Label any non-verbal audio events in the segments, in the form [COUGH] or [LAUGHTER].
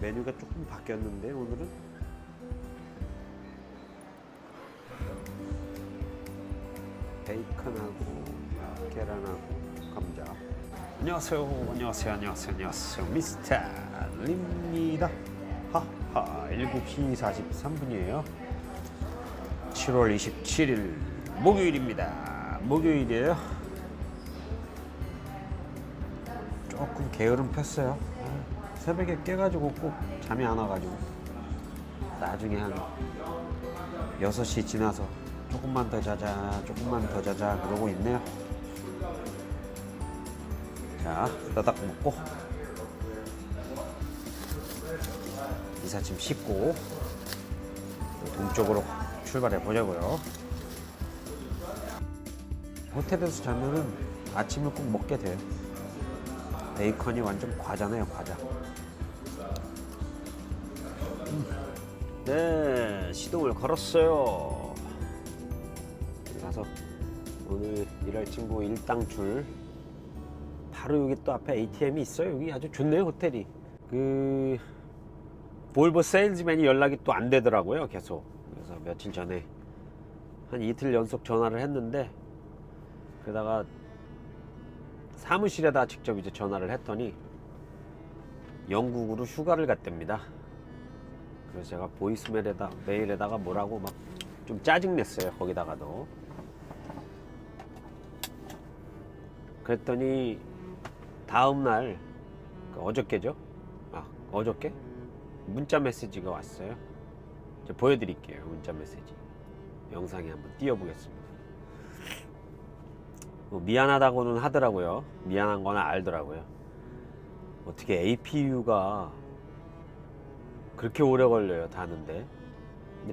메뉴가 조금 바뀌었는데 오늘은? 베이컨하고 계란하고 감자. 안녕하세요, 안녕하세요, 안녕하세요, 안녕하세요, 미스터 립니다. 하하, 7시 43분이에요. 7월 27일 목요일입니다. 목요일이에요. 조금 게으름 폈어요. 새벽에 깨가지고 꼭 잠이 안 와가지고 나중에 한 6시 지나서 조금만 더 자자 조금만 더 자자 그러고 있네요 자 후다닥 먹고. 이삿짐 싣고 동쪽으로 출발해 보자고요. 호텔에서 자면은 아침을 꼭 먹게 돼요. 베이컨이 완전 과자네요 과자. 네, 시동을 걸었어요. 가서 오늘 일할 친구 일당줄 바로 여기 또 앞에 ATM이 있어요. 여기 아주 좋네요 호텔이. 그 볼보 세일즈맨이 연락이 또 안 되더라고요. 계속. 그래서 며칠 전에 한 이틀 연속 전화를 했는데 그러다가 사무실에다 직접 이제 전화를 했더니 영국으로 휴가를 갔답니다. 그래서 제가 보이스메일에다 메일에다가 뭐라고 막 좀 짜증 냈어요 거기다가도 그랬더니 다음 날그 어저께죠? 아 어저께? 문자 메시지가 왔어요. 제가 보여드릴게요 문자 메시지. 영상에 한번 띄워보겠습니다. 뭐 미안하다고는 하더라고요. 미안한 거는 알더라고요. 어떻게 APU가 그렇게 오래 걸려요 다는데?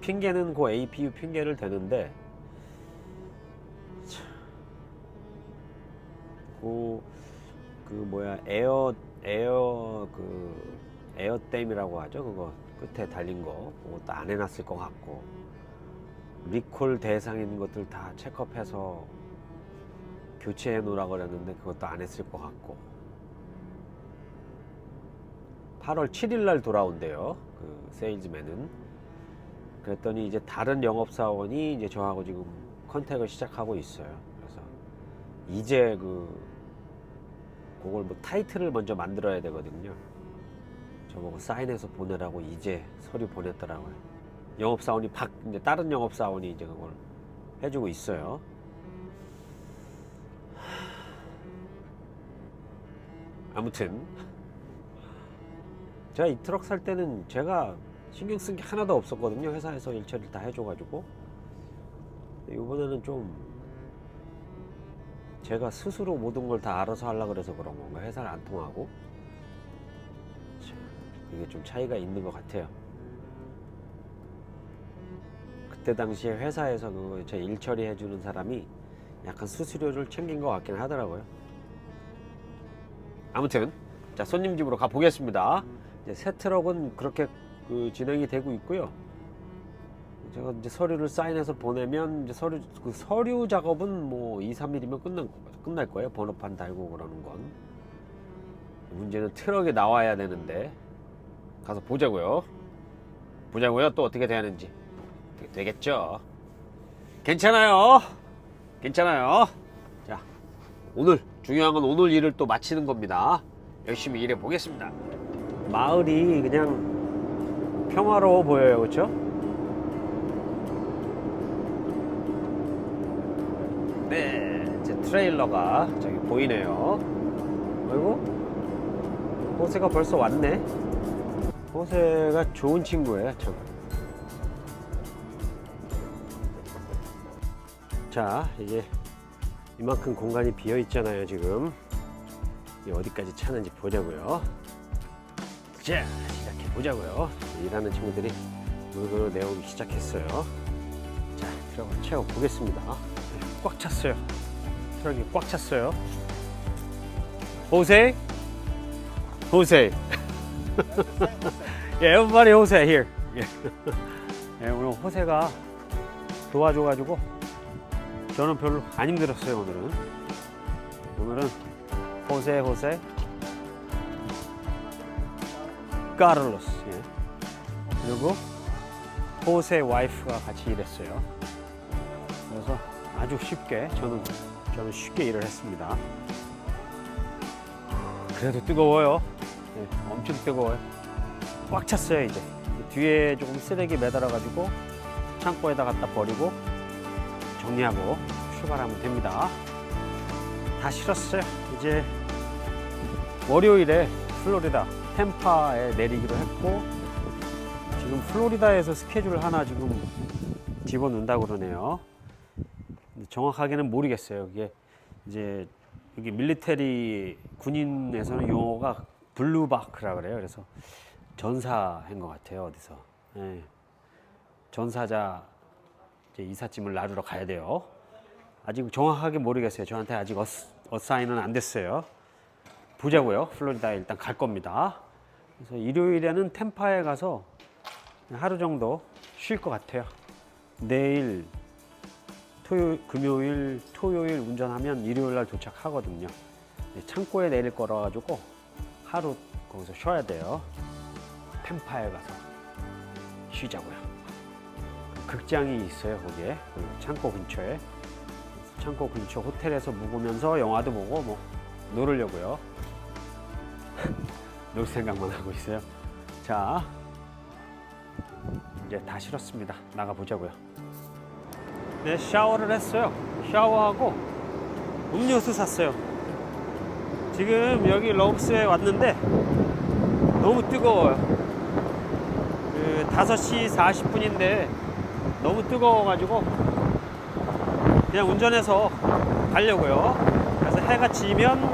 핑계는 그 APU 핑계를 대는데 참, 그, 그 뭐야 에어 에어 그 에어댐이라고 하죠 그거 끝에 달린 거 그것도 안 해놨을 것 같고 리콜 대상인 것들 다 체크업해서 교체해 놓으라 그랬는데 그것도 안 했을 것 같고 8월 7일 날 돌아온대요. 그 세일즈맨은. 그랬더니 이제 다른 영업사원이 이제 저하고 지금 컨택을 시작하고 있어요. 그래서 이제 그 그걸 뭐 타이틀을 먼저 만들어야 되거든요. 저보고 사인해서 보내라고 이제 서류 보냈더라고요. 영업사원이 박 이제 다른 영업사원이 이제 그걸 해주고 있어요. 아무튼 제가 이 트럭 살 때는 제가 신경 쓴 게 하나도 없었거든요. 회사에서 일 처리를 다 해줘가지고. 이번에는 좀 제가 스스로 모든 걸 다 알아서 하려고 그래서 그런 건가. 회사를 안 통하고. 참, 이게 좀 차이가 있는 것 같아요. 그때 당시에 회사에서 그 제 일 처리해 주는 사람이 약간 수수료를 챙긴 것 같긴 하더라고요. 아무튼 자 손님 집으로 가 보겠습니다. 이제 새 트럭은 그렇게 그 진행이 되고 있고요. 제가 이제 서류를 사인해서 보내면 이제 서류 그 서류 작업은 뭐 2, 3일이면 끝난 끝날 거예요. 번호판 달고 그러는 건. 문제는 트럭이 나와야 되는데 가서 보자고요. 보자고요. 또 어떻게 되는지 되겠죠. 괜찮아요. 괜찮아요. 자 오늘 중요한 건 오늘 일을 또 마치는 겁니다. 열심히 일해 보겠습니다. 마을이 그냥 평화로워 보여요, 그렇죠? 네, 제 트레일러가 저기 보이네요. 아이고, 호세가 벌써 왔네. 호세가 좋은 친구예요, 참. 자, 이제 이만큼 공간이 비어 있잖아요, 지금. 이 어디까지 차는지 보자고요. 자, 시작해 보자고요. 일하는 친구들이 물건을 내오기 시작했어요. 자, 들어가 채워 보겠습니다. 꽉 찼어요. 트럭이 꽉 찼어요. 호세. 예, [LAUGHS] everybody 호세 here. 예. 예, 오늘 호세가 도와줘가지고 저는 별로 안 힘들었어요 오늘은. 오늘은 호세 호세 카를로스 예. 그리고 호세 와이프가 같이 일했어요. 그래서 아주 쉽게 저는 저는 쉽게 일을 했습니다. 그래도 뜨거워요. 네, 엄청 뜨거워요. 꽉 찼어요 이제. 뒤에 조금 쓰레기 매달아 가지고 창고에다 갖다 버리고 정리하고 출발하면 됩니다. 다 실었어요. 이제 월요일에 플로리다 템파에 내리기로 했고 지금 플로리다에서 스케줄 하나 지금 집어넣는다고 그러네요. 정확하게는 모르겠어요. 이게 이제 여기 밀리테리 군인에서는 용어가 블루바크라 그래요. 그래서 전사인 것 같아요. 어디서 예. 전사자 이제 이삿짐을 나르러 가야 돼요. 아직 정확하게 모르겠어요. 저한테 아직 어스, 어사인은 안 됐어요. 보자고요. 플로리다에 일단 갈 겁니다. 그래서 일요일에는 템파에 가서 하루 정도 쉴 것 같아요. 내일 토요일, 금요일, 토요일 운전하면 일요일 날 도착하거든요. 네, 창고에 내릴 거라 가지고 하루 거기서 쉬어야 돼요. 템파에 가서 쉬자고요. 극장이 있어요 거기에 그 창고 근처에 창고 근처 호텔에서 묵으면서 영화도 보고 뭐 놀으려고요. [LAUGHS] 놀 생각만 하고 있어요. 자 이제 다 실었습니다. 나가 보자고요. 네, 샤워를 했어요. 샤워하고 음료수 샀어요. 지금 여기 럭스에 왔는데 너무 뜨거워요. 그 5시 40분인데 너무 뜨거워가지고 그냥 운전해서 가려고요. 그래서 해가 지면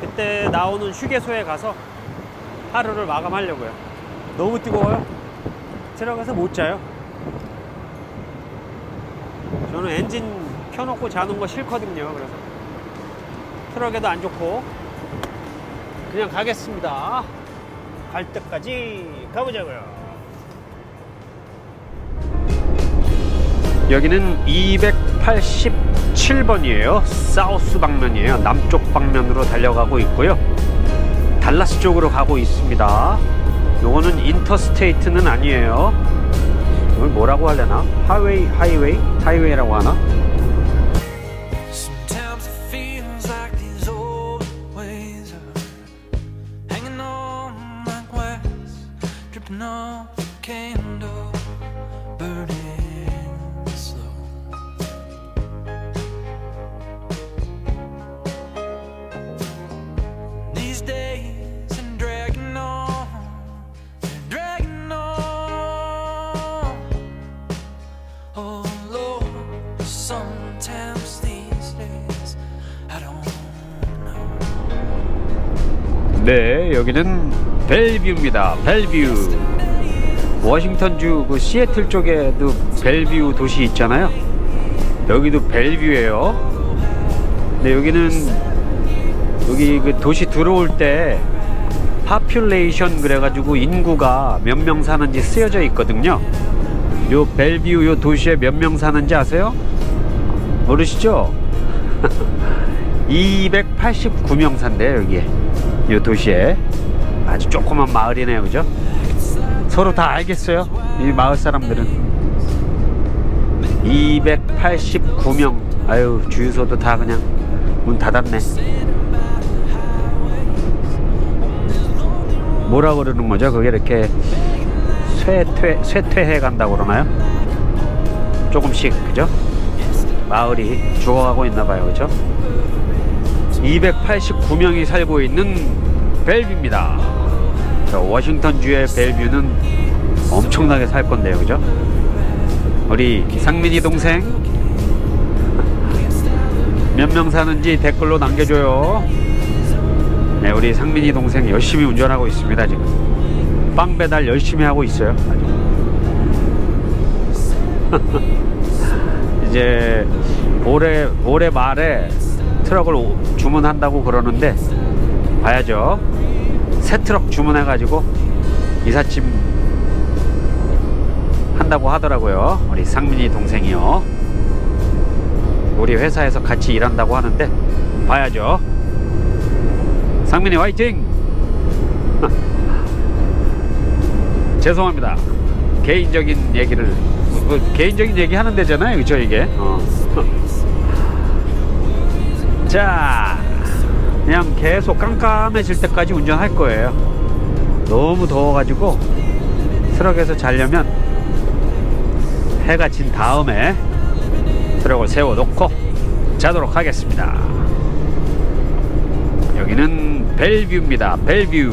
그때 나오는 휴게소에 가서 하루를 마감하려고요. 너무 뜨거워요. 들어가서 못 자요. 저는 엔진 켜놓고 자는 거 싫거든요. 그래서 트럭에도 안 좋고 그냥 가겠습니다. 갈 때까지 가보자고요. 여기는 287번이에요. 사우스 방면이에요. 남쪽 방면으로 달려가고 있고요. 달라스 쪽으로 가고 있습니다. 요거는 인터스테이트는 아니에요. 이걸 뭐라고 하려나? 하이웨이, 하이웨이, 하이웨이라고 하나? Feels 네, 여기는 벨뷰입니다. 벨뷰. 워싱턴주 그 시애틀 쪽에도 벨뷰 도시 있잖아요. 여기도 벨뷰예요. 근데 여기는 여기 그 도시 들어올 때 파퓰레이션 그래가지고 인구가 몇 명 사는지 쓰여져 있거든요. 요 벨뷰 요 도시에 몇 명 사는지 아세요? 모르시죠? [LAUGHS] 289명 산대요 여기에 요 도시에 아주 조그만 마을이네요 그죠? 서로 다 알겠어요 이 마을 사람들은 289명 아유 주유소도 다 그냥 문 닫았네 뭐라 그러는 거죠 그게 이렇게 쇠퇴 쇠퇴해 간다고 그러나요? 조금씩 그죠? 마을이 죽어가고 있나 봐요 그죠? 289명이 살고 있는 벨뷰입니다. 저 워싱턴주의 벨뷰는 엄청나게 살 건데요, 그죠? 우리 상민이 동생 몇 명 사는지 댓글로 남겨줘요. 네, 우리 상민이 동생 열심히 운전하고 있습니다, 지금. 빵 배달 열심히 하고 있어요. [LAUGHS] 이제 올해 올해 말에 트럭을 오- 주문한다고 그러는데 봐야죠. 새 트럭 주문해가지고 이삿짐 한다고 하더라고요. 우리 상민이 동생이요. 우리 회사에서 같이 일한다고 하는데 봐야죠. 상민이 화이팅! [LAUGHS] 죄송합니다. 개인적인 얘기를 뭐, 개인적인 얘기 하는 데잖아요, 그죠 이게? 어. 자, 그냥 계속 깜깜해질 때까지 운전할 거예요. 너무 더워가지고 트럭에서 자려면 해가 진 다음에 트럭을 세워놓고 자도록 하겠습니다. 여기는 벨뷰입니다. 벨뷰.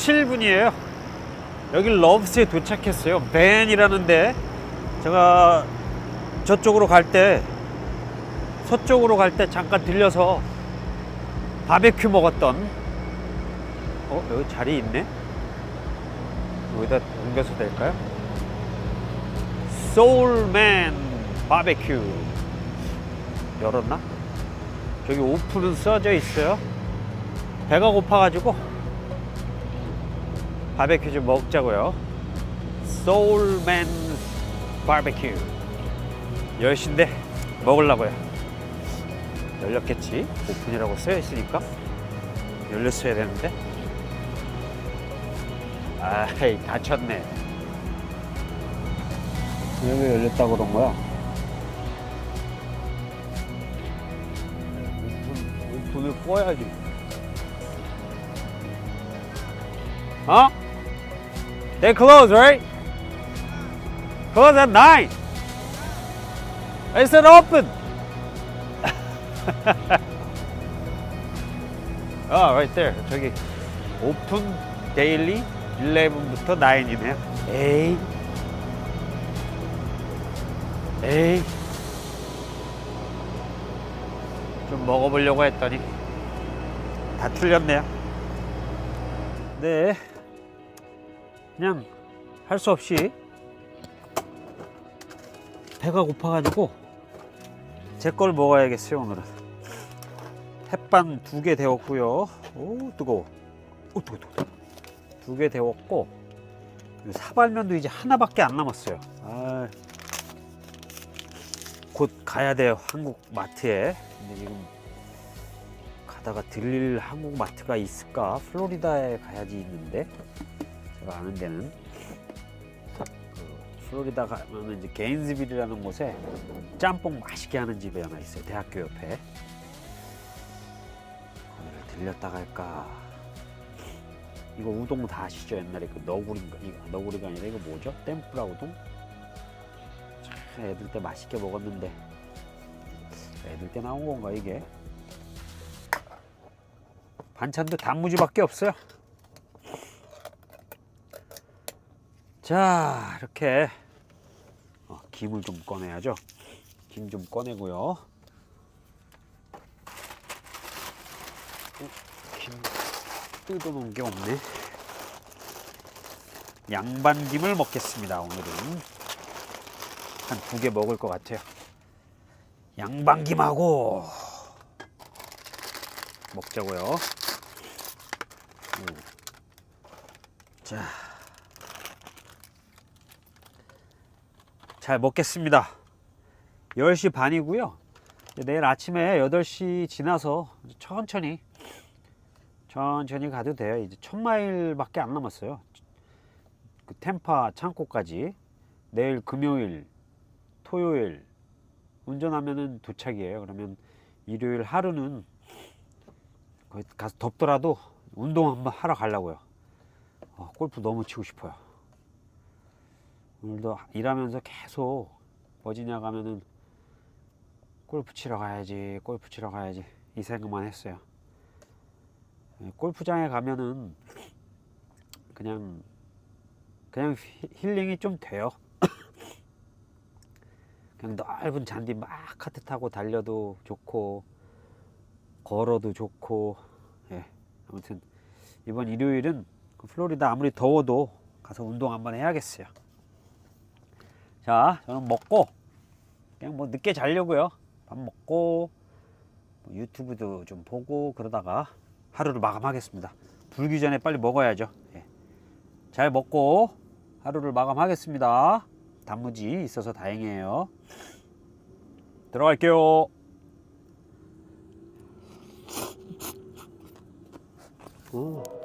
7분이에요. 여기 러브스에 도착했어요. 벤이라는데 제가 저쪽으로 갈 때 서쪽으로 갈 때 잠깐 들려서 바베큐 먹었던 어, 여기 자리 있네. 여기다 옮겨서 될까요? 소울맨 바베큐 열었나? 저기 오픈은 써져 있어요. 배가 고파가지고 바베큐 좀 먹자고요. 소울맨 바베큐 10시인데 먹으려고요. 열렸겠지? 오픈이라고 쓰여 있으니까 열렸어야 되는데 아이 닫혔네. 왜 열렸다 그런 거야? 오픈, 오픈을 꺼야지. Huh? They close, right? Close at 9. I said open. oh, right there. 저기 오픈 데일리 11부터 9이네요. 에이. 에이. 좀 먹어보려고 했더니 다 틀렸네요. 네. 그냥 할 수 없이 배가 고파가지고 제 걸 먹어야겠어요 오늘은. 햇반 두 개 데웠고요. 오 뜨거워. 오 뜨거워 뜨거워 두 개 데웠고 이 사발면도 이제 하나밖에 안 남았어요. 아, 곧 가야 돼요 한국 마트에. 근데 지금 가다가 들릴 한국 마트가 있을까? 플로리다에 가야지 있는데 아는 데는 그 플로리다 가면 이제 게인스빌이라는 곳에 짬뽕 맛있게 하는 집이 하나 있어요. 대학교 옆에. 거기를 들렸다 갈까. 이거 우동 다 아시죠? 옛날에 그 너구리인가? 이거 너구리가 아니라 이거 뭐죠? tempura 우동? 참 애들 때 맛있게 먹었는데 애들 때 나온 건가 이게? 반찬도 단무지밖에 없어요. 자 이렇게. 어, 김을 좀 꺼내야죠. 김 좀 꺼내고요. 어, 김 뜯어놓은 게 없네. 양반김을 먹겠습니다 오늘은. 한 두 개 먹을 것 같아요. 양반김하고 먹자고요. 음. 자 잘 먹겠습니다. 10시 반이고요. 내일 아침에 8시 지나서 천천히 천천히 가도 돼요. 이제 천마일 밖에 안 남았어요. 그 템파 창고까지 내일 금요일, 토요일, 운전하면은 도착이에요. 그러면 일요일 하루는 거기 가서 덥더라도 운동 한번 하러 가려고요. 어, 골프 너무 치고 싶어요. 오늘도 일하면서 계속 버지니아 가면은 골프 치러 가야지, 골프 치러 가야지 이 생각만 했어요. 예, 골프장에 가면은 그냥 그냥 히- 힐링이 좀 돼요. [COUGHS] 그냥 넓은 잔디 막 카트 타고 달려도 좋고 걸어도 좋고 예 아무튼 이번 일요일은 그 플로리다 아무리 더워도 가서 운동 한번 해야겠어요. 자 저는 먹고 그냥 뭐 늦게 자려고요. 밥 먹고 뭐 유튜브도 좀 보고 그러다가 하루를 마감하겠습니다. 불기 전에 빨리 먹어야죠. 예. 잘 먹고 하루를 마감하겠습니다. 단무지 있어서 다행이에요. 들어갈게요. 오.